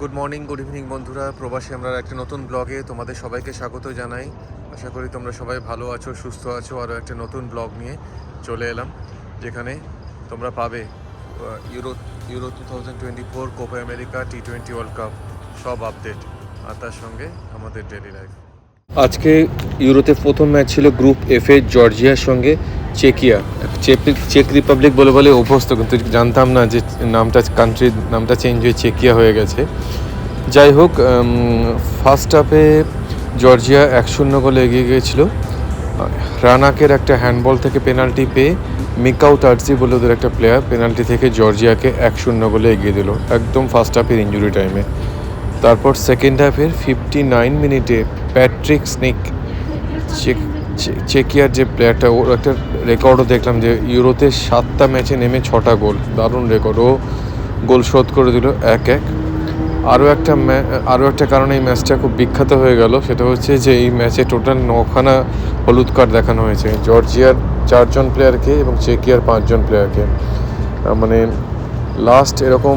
Good morning good evening বন্ধুরা। প্রবাসী আমরা একটা নতুন ব্লগে তোমাদের সবাইকে স্বাগত জানাই। আশা করি তোমরা সবাই ভালো আছো, সুস্থ আছো, আরও একটা নতুন ব্লগ নিয়ে চলে এলাম, যেখানে তোমরা পাবে Euro Euro two thousand twenty four Copa America T twenty World Cup সব আপডেট আর তার সঙ্গে আমাদের ডেলি লাইফ আজকে ইউরোতে প্রথম ম্যাচ ছিল গ্রুপ এফ এ জর্জিয়ার সঙ্গে। চেকিয়া চেক রিপাবলিক বলে বলে অভ্যস্ত, কিন্তু জানতাম না যে নামটা কান্ট্রির নামটা চেঞ্জ হয়ে চেকিয়া হয়ে গেছে। যাই হোক ফার্স্ট হাফে জর্জিয়া এক শূন্য গোলে এগিয়ে গিয়েছিল। রানাকের একটা হ্যান্ডবল থেকে পেনাল্টি পেয়ে মিকাউ তার্জি বলে ওদের একটা প্লেয়ার পেনাল্টি থেকে জর্জিয়াকে এক শূন্য গোলে এগিয়ে দিল, একদম ফার্স্ট হাফের ইঞ্জুরি টাইমে তারপর সেকেন্ড হাফের ফিফটি নাইন মিনিটে প্যাট্রিক স্নিক চেক চেকিয়ার যে প্লেয়ারটা ওর একটা রেকর্ডও দেখলাম যে ইউরোতে সাতটা ম্যাচে নেমে ছটা গোল। দারুণ রেকর্ড ও গোল শোধ করে দিল এক এক আরও একটা আরও একটা কারণে এই ম্যাচটা খুব বিখ্যাত হয়ে গেল, সেটা হচ্ছে যে এই ম্যাচে টোটাল নখানা হলুদ কার্ড দেখানো হয়েছে। জর্জিয়ার চারজন প্লেয়ারকে এবং চেকিয়ার পাঁচজন প্লেয়ারকে মানে লাস্ট এরকম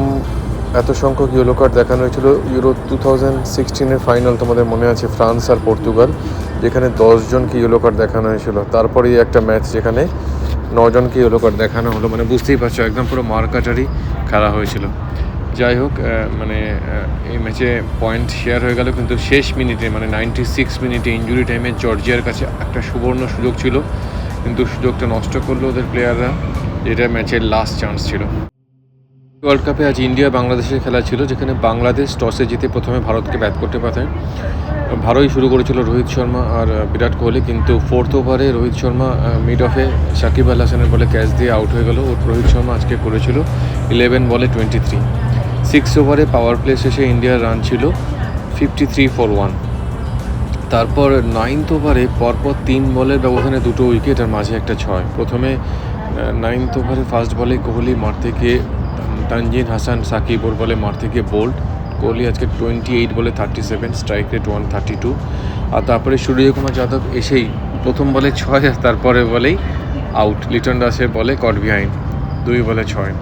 এত সংখ্যক ইয়েলো কার্ড দেখানো হয়েছিল। ইউরো টু থাউজেন্ড সিক্সটিনের ফাইনাল তোমাদের মনে আছে ফ্রান্স আর পর্তুগাল, যেখানে দশজনকে ইয়েলো কার্ড দেখানো হয়েছিল। তারপরেই একটা ম্যাচ যেখানে নজনকে ইয়েলো কার্ড দেখানো হলো। মানে বুঝতেই পারছ, একদম পুরো মারকাটারি খেলা হয়েছিল। যাই হোক মানে এই ম্যাচে পয়েন্ট শেয়ার হয়ে গেল। কিন্তু শেষ মিনিটে মানে নাইনটি সিক্স মিনিটে ইঞ্জুরি টাইমে জর্জিয়ার কাছে একটা সুবর্ণ সুযোগ ছিল। কিন্তু সুযোগটা নষ্ট করল ওদের প্লেয়াররা যেটা ম্যাচের লাস্ট চান্স ছিল। ওয়ার্ল্ড কাপে আজ ইন্ডিয়া বাংলাদেশের খেলা ছিল, যেখানে বাংলাদেশ টসে জিতে প্রথমে ভারতকে ব্যাট করতে পাঠায় ভালোই শুরু করেছিল রোহিত শর্মা আর বিরাট কোহলি, কিন্তু ফোর্থ ওভারে রোহিত শর্মা মিড অফে সাকিব আল হাসানের বলে ক্যাচ দিয়ে আউট হয়ে গেল। ও রোহিত শর্মা আজকে করেছিল ইলেভেন বলে টোয়েন্টি থ্রি সিক্স ওভারে পাওয়ার প্লে শেষে ইন্ডিয়ার রান ছিল ফিফটি থ্রি ফর ওয়ান তারপর নাইনথ ওভারে পরপর তিন বলের ব্যবধানে দুটো উইকেট আর মাঝে একটা ছয়। প্রথমে নাইনথ ওভারে ফার্স্ট বলে কোহলি মারতে গিয়ে তানজিন হাসান সাকিব ওর বলে মারতে গিয়ে বোল্ড। কোহলি আজকে টোয়েন্টি এইট বলে thirty seven strike rate one thirty two আর তারপরে সূর্যকুমার যাদব এসেই প্রথম বলে ছয় তারপরে বলেই আউট লিটন দাসের বলে কট বিহাইন্ড দুই বলে ছয়।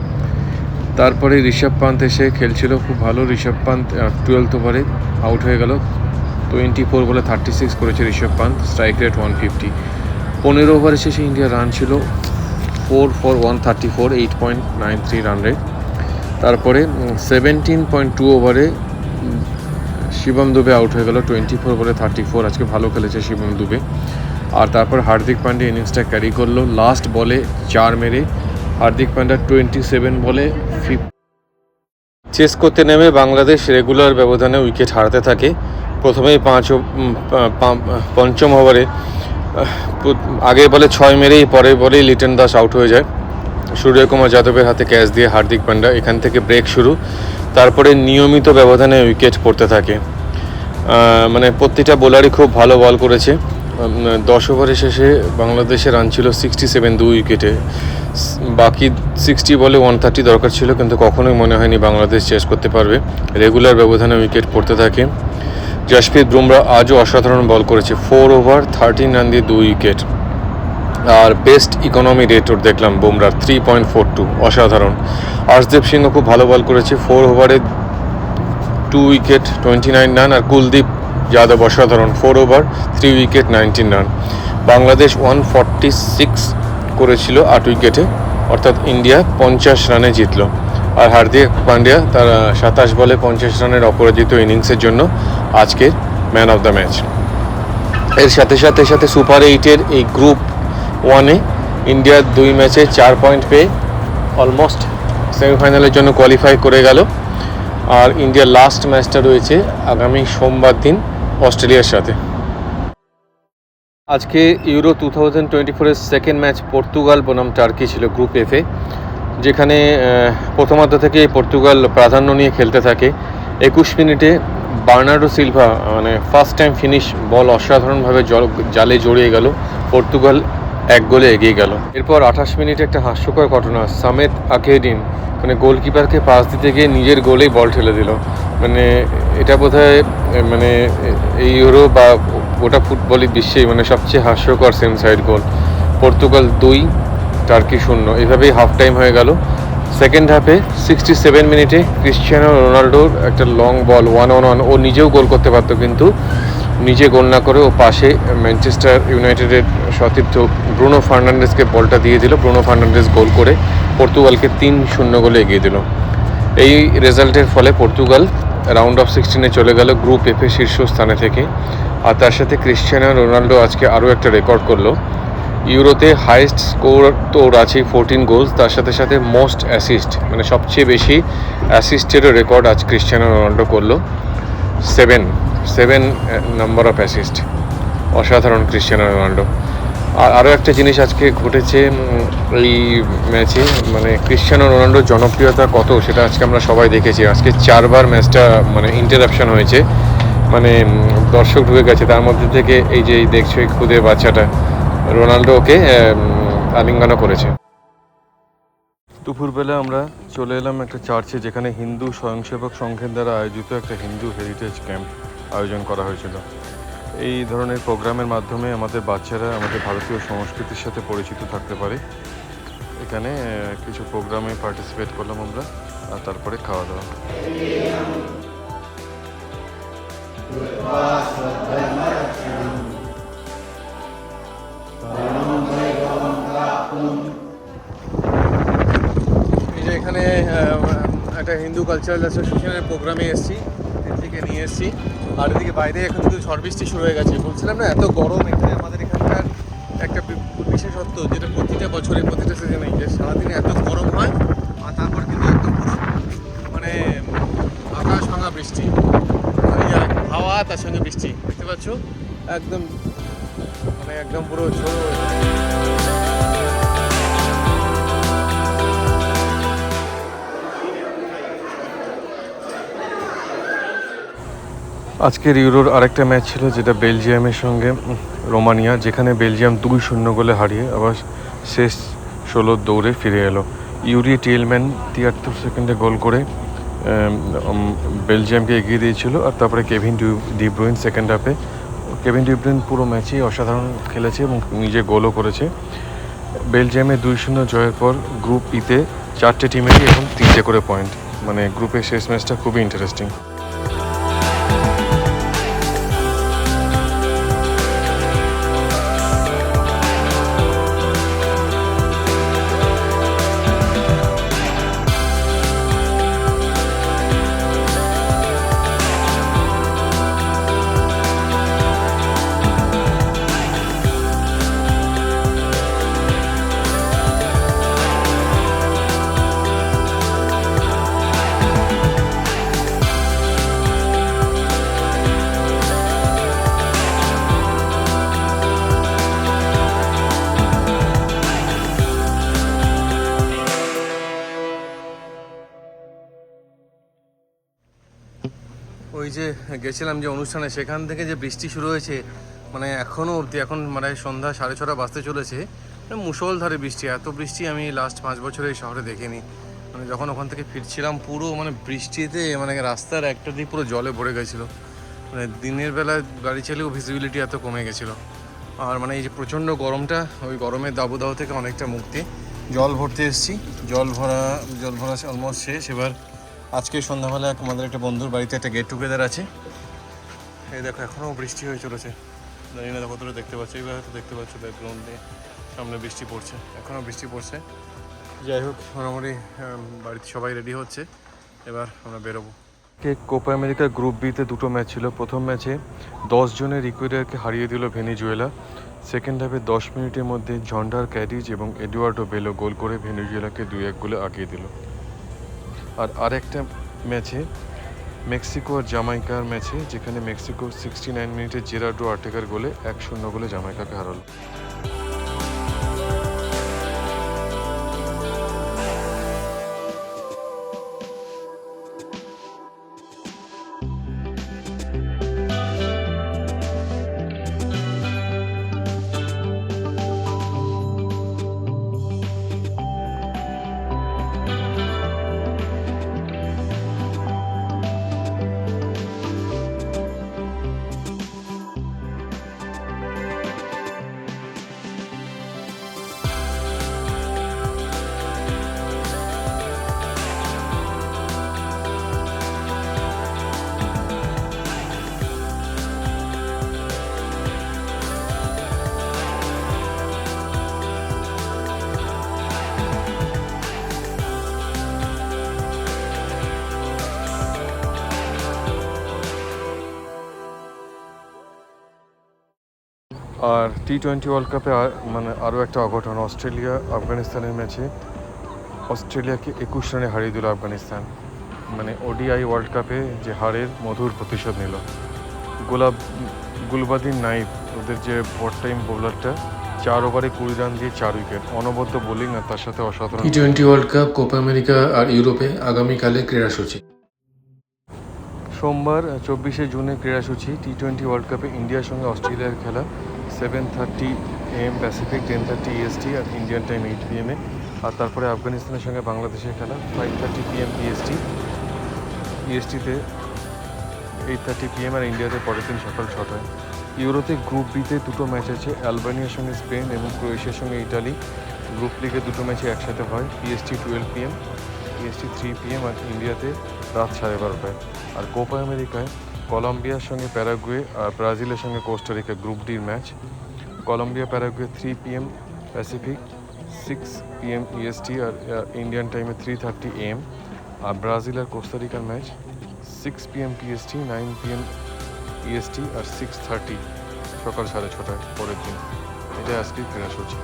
তারপরে ঋষভ পান্ত এসে খেলছিল খুব ভালো। ঋষভ পান্ত টুয়েলথ ওভারে আউট হয়ে গেল। টোয়েন্টি ফোর বলে থার্টি সিক্স করেছে Rishabh Pant strike rate one fifty পনেরো ওভারে শেষে ইন্ডিয়ার রান ছিল four four one thirty four eight point nine three run rate তারপরে সেভেন্টিন পয়েন্ট টু ওভারে শিবম দুবে আউট হয়ে গেল টোয়েন্টি ফোর বলে থার্টি ফোর আজকে ভালো খেলেছে শিবম দুবে। আর তারপর হার্দিক পান্ডে ইনিংসটা ক্যারি করল লাস্ট বলে চার মেরে, হার্দিক পান্ডা টোয়েন্টি সেভেন বলে চেস করতে নেমে বাংলাদেশ রেগুলার ব্যবধানে উইকেট হারাতে থাকে। প্রথমেই পাঁচ পঞ্চম ওভারে আগে বলে ছয় মেরেই, পরে বলেই লিটন দাস আউট হয়ে যায়। সূর্যকুমার যাদবের হাতে ক্যাচ দিয়ে হার্দিক পান্ডা, এখান থেকে ব্রেক শুরু। তারপরে নিয়মিত ব্যবধানে উইকেট পড়তে থাকে। মানে প্রতিটা বোলারই খুব ভালো বল করেছে। দশ ওভারের শেষে বাংলাদেশের রান ছিল সিক্সটি সেভেন দু উইকেটে বাকি সিক্সটি বলে ওয়ান থার্টি দরকার ছিল, কিন্তু কখনোই মনে হয়নি বাংলাদেশ চেস করতে পারবে। রেগুলার ব্যবধানে উইকেট পড়তে থাকে। জশপ্রীত বুমরা আজও অসাধারণ বল করেছে। ফোর ওভার থার্টিন রান দিয়ে দু উইকেট আর বেস্ট ইকোনমি রেট ওর দেখলাম বুমরার থ্রি পয়েন্ট ফোর টু অসাধারণ। আর্শদীপ সিংহ খুব ভালো বল করেছে। ফোর ওভারে two wicket twenty nine run আর কুলদীপ যাদব অসাধারণ। Four over three wicket nineteen run Bangladesh one forty six করেছিল আট উইকেটে অর্থাৎ ইন্ডিয়া পঞ্চাশ রানে জিতলো। আর হার্দিক পান্ডিয়া তার সাতাশ বলে পঞ্চাশ রানের অপরাজিত ইনিংসের জন্য আজকের ম্যান অফ দ্য ম্যাচ। এর সাথে সাথে সাথে সুপার এইটের এই গ্রুপ ওয়ানে ইন্ডিয়ার দুই ম্যাচে চার পয়েন্ট পেয়ে অলমোস্ট সেমিফাইনালের জন্য কোয়ালিফাই করে গেল। আর ইন্ডিয়ার লাস্ট ম্যাচটা রয়েছে আগামী সোমবার দিন অস্ট্রেলিয়ার সাথে। আজকে ইউরো টু থাউজেন্ড টোয়েন্টি ফোরের সেকেন্ড ম্যাচ পর্তুগাল বনাম টার্কি ছিল গ্রুপ এফে যেখানে প্রথমার্ধ থেকে পর্তুগাল প্রাধান্য নিয়ে খেলতে থাকে। একুশ মিনিটে বার্নার্ডো সিলভা মানে ফার্স্ট টাইম ফিনিশ বল অসাধারণভাবে জল জড়িয়ে গেল। পর্তুগাল এক গোলে এগিয়ে গেল। এরপর আঠাশ মিনিটে একটা হাস্যকর ঘটনা সামেত আকেদিন মানে গোলকিপারকে পাস দিতে গিয়ে নিজের গোলেই বল ঠেলে দিল। মানে এটা বোধহয় মানে এই ইউরো বা গোটা ফুটবলই বিশ্বেই মানে সবচেয়ে হাস্যকর সেম সাইড গোল। পর্তুগাল দুই টার্কি শূন্য। এভাবেই হাফ টাইম হয়ে গেল। সেকেন্ড হাফে সিক্সটি সেভেন মিনিটে ক্রিশ্চিয়ানো রোনাল্ডোর একটা long ball one on one ও নিজেও গোল করতে পারতো কিন্তু নিজে গোল না করে ও পাশে ম্যানচেস্টার ইউনাইটেডের সতীর্থ ব্রুনো ফার্নান্ডেসকে বলটা দিয়ে দিল। ব্রুনো ফার্নান্ডেস গোল করে পর্তুগালকে তিন শূন্য গোলে এগিয়ে দিল। এই রেজাল্টের ফলে পর্তুগাল রাউন্ড অফ সিক্সটিনে চলে গেল গ্রুপ এফে শীর্ষস্থানে থেকে। আর তার সাথে ক্রিশ্চিয়ানো রোনাল্ডো আজকে আরও একটা রেকর্ড করল। ইউরোতে হাইয়েস্ট স্কোর তো ওর আছেই ফোরটিন গোলস তার সাথে সাথে মোস্ট অ্যাসিস্ট মানে সবচেয়ে বেশি অ্যাসিস্টেরও রেকর্ড আজ ক্রিশ্চিয়ানো রোনাল্ডো করল। Seven seven number of assist অসাধারণ ক্রিশ্চিয়ানো রোনাল্ডো আর আরও একটা জিনিস আজকে ঘটেছে এই ম্যাচে মানে ক্রিশ্চিয়ানো রোনাল্ডোর জনপ্রিয়তা কত, সেটা আজকে আমরা সবাই দেখেছি। আজকে চারবার ম্যাচটা মানে ইন্টারাপশন হয়েছে। মানে দর্শক ঢুকে গেছে, তার মধ্যে থেকে এই যে দেখছ এই খুদে বাচ্চাটা। রোনাল্ডো ওকে আলিঙ্গনও করেছে। দুপুরবেলা আমরা চলে এলাম একটা চার্চে যেখানে হিন্দু স্বয়ংসেবক সংঘের দ্বারা আয়োজিত একটা হিন্দু হেরিটেজ ক্যাম্প আয়োজন করা হয়েছিল। এই ধরনের প্রোগ্রামের মাধ্যমে আমাদের বাচ্চারা আমাদের ভারতীয় সংস্কৃতির সাথে পরিচিত থাকতে পারে। এখানে কিছু প্রোগ্রামে পার্টিসিপেট করলাম আমরা আর তারপরে খাওয়া দাওয়া। এই যে এখানে একটা হিন্দু কালচারাল অ্যাসোসিয়েশনের প্রোগ্রামে এসেছি থেকে নিয়ে এসেছি। আর এদিকে বাইরে এখন কিন্তু ঝড় বৃষ্টি শুরু হয়ে গেছে। বলছিলাম না, এত গরম এখানে, আমাদের এখানকার একটা বিশেষত্ব, যেটা প্রতিটা বছরে, প্রতিটা সিজনে যে সারাদিনে এত গরম হয়, আর তারপর কিন্তু একদম পুরো মানে আকাশ ভাঙা বৃষ্টি। মানে হাওয়া, তার সঙ্গে বৃষ্টি। দেখতে পাচ্ছ? একদম মানে একদম পুরো ঝোড়ো আজকের ইউরোর আরেকটা ম্যাচ ছিল, যেটা বেলজিয়ামের সঙ্গে রোমানিয়া, যেখানে বেলজিয়াম দুই শূন্য গোলে হারিয়ে আবার শেষ ষোলোর দৌড়ে ফিরে এলো। ইউরি টিয়েলম্যান তিয়াত্তর সেকেন্ডে গোল করে বেলজিয়ামকে এগিয়ে দিয়েছিল, আর তারপরে Kevin de de Bruyne second হাফে। কেভিন ডিব্রুইন পুরো ম্যাচেই অসাধারণ খেলেছে এবং নিজে গোলও করেছে। বেলজিয়ামের দুই শূন্য জয়ের পর গ্রুপ ইতে চারটে টিমেরই এখন তিনটে করে পয়েন্ট। মানে গ্রুপের শেষ ম্যাচটা খুবই ইন্টারেস্টিং যে গেছিলাম যে অনুষ্ঠানে, সেখান থেকে যে বৃষ্টি শুরু হয়েছে মানে এখনও অবধি, এখন মানে সন্ধ্যা সাড়ে ছটা বাজতে চলেছে মানে মুষলধারে বৃষ্টি, এত বৃষ্টি আমি লাস্ট পাঁচ বছরে এই শহরে দেখিনি। মানে যখন ওখান থেকে ফিরছিলাম, পুরো মানে বৃষ্টিতে মানে রাস্তার একটা দিক পুরো জলে ভরে গেছিল। মানে দিনের বেলা গাড়ি চালিয়েও ভিজিবিলিটি এত কমে গেছিল। আর মানে এই যে প্রচণ্ড গরমটা, ওই গরমের দাবদাহ থেকে অনেকটা মুক্তি। জল ভরতে এসেছি, জল ভরা জল ভরা অলমোস্ট শেষ। এবার আজকে সন্ধ্যাবেলা আমাদের একটা বন্ধুর বাড়িতে একটা গেট টুগেদার আছে। এই দেখো, এখনও বৃষ্টি হয়ে চলেছে। জানি না কতটা দেখতে পাচ্ছ, এইবার হয়তো দেখতে পাচ্ছ ব্যাকগ্রাউন্ডে সামনে বৃষ্টি পড়ছে, এখনও বৃষ্টি পড়ছে। যাই হোক, মোটামুটি বাড়িতে সবাই রেডি হচ্ছে। এবার আমরা বেরোবো। কে কোপা আমেরিকার গ্রুপ বিতে দুটো ম্যাচ ছিল। প্রথম ম্যাচে দশ জনের ইকুয়েডারকে হারিয়ে দিল ভেনিজুয়েলা। সেকেন্ড হাফে দশ মিনিটের মধ্যে ঝন্ডার ক্যাডিজ এবং এডুয়ার্ডো বেলো গোল করে ভেনিজুয়েলাকে দুই এক গোলে আগিয়ে দিল। আর আরেকটা ম্যাচে মেক্সিকো আর জামাইকার ম্যাচে, যেখানে মেক্সিকো সিক্সটি নাইন মিনিটে জেরার্ডো আর্টেকার গোলে এক শূন্য গোলে জামাইকাকে হারালো। আর টি টোয়েন্টি ওয়ার্ল্ড কাপে মানে আরও একটা অঘটন অস্ট্রেলিয়া আফগানিস্তানের ম্যাচে। অস্ট্রেলিয়াকে একুশ রানে হারিয়ে দিল আফগানিস্তান। মানে ওডিআই ওয়ার্ল্ড কাপে যে হারের মধুর প্রতিশোধ নিল। গোলাপ গুলবাদিন নাইব ওদের যে বট টাইম বোলারটা চার ওভারে কুড়ি রান দিয়ে চার উইকেট অনবদ্য বোলিং আর তার সাথে অসাধারণ T twenty World Cup Copa America আর ইউরোপে আগামীকালে ক্রীড়াসূচি। সোমবার চব্বিশে জুনে ক্রীড়াসূচি টি টোয়েন্টি ওয়ার্ল্ড কাপে ইন্ডিয়ার সঙ্গে অস্ট্রেলিয়ার খেলা। Seven thirty AM Pacific ten thirty EST R Indian time eight পিএমে আর তারপরে আফগানিস্তানের সঙ্গে বাংলাদেশের খেলা ফাইভ থার্টি পিএম ইএসটি ইএসটিতে এইট থার্টি পিএম আর ইন্ডিয়াতে পরের দিন সকাল ছটায়। ইউরোতে গ্রুপ বিতে দুটো ম্যাচ আছে অ্যালবানিয়ার সঙ্গে স্পেন এবং ক্রোয়েশিয়ার সঙ্গে ইটালি। গ্রুপ লিগে দুটো ম্যাচে একসাথে হয় PST twelve PM PST three PM আর ইন্ডিয়াতে রাত সাড়ে বারোটায়। আর কোপা আমেরিকায় কলম্বিয়ার সঙ্গে প্যারাগুয়ে আর ব্রাজিলের সঙ্গে কোস্টারিকা গ্রুপ ডির match. Colombia, Paraguay three PM Pacific six PM EST আর ইন্ডিয়ান টাইমে থ্রি থার্টি এম আর ব্রাজিল আর কোস্টারিকার match six PM PST nine PM EST আর সিক্স থার্টি সকাল সাড়ে ছটায় পরের দিন। এটাই আজকের ক্রীড়াসূচি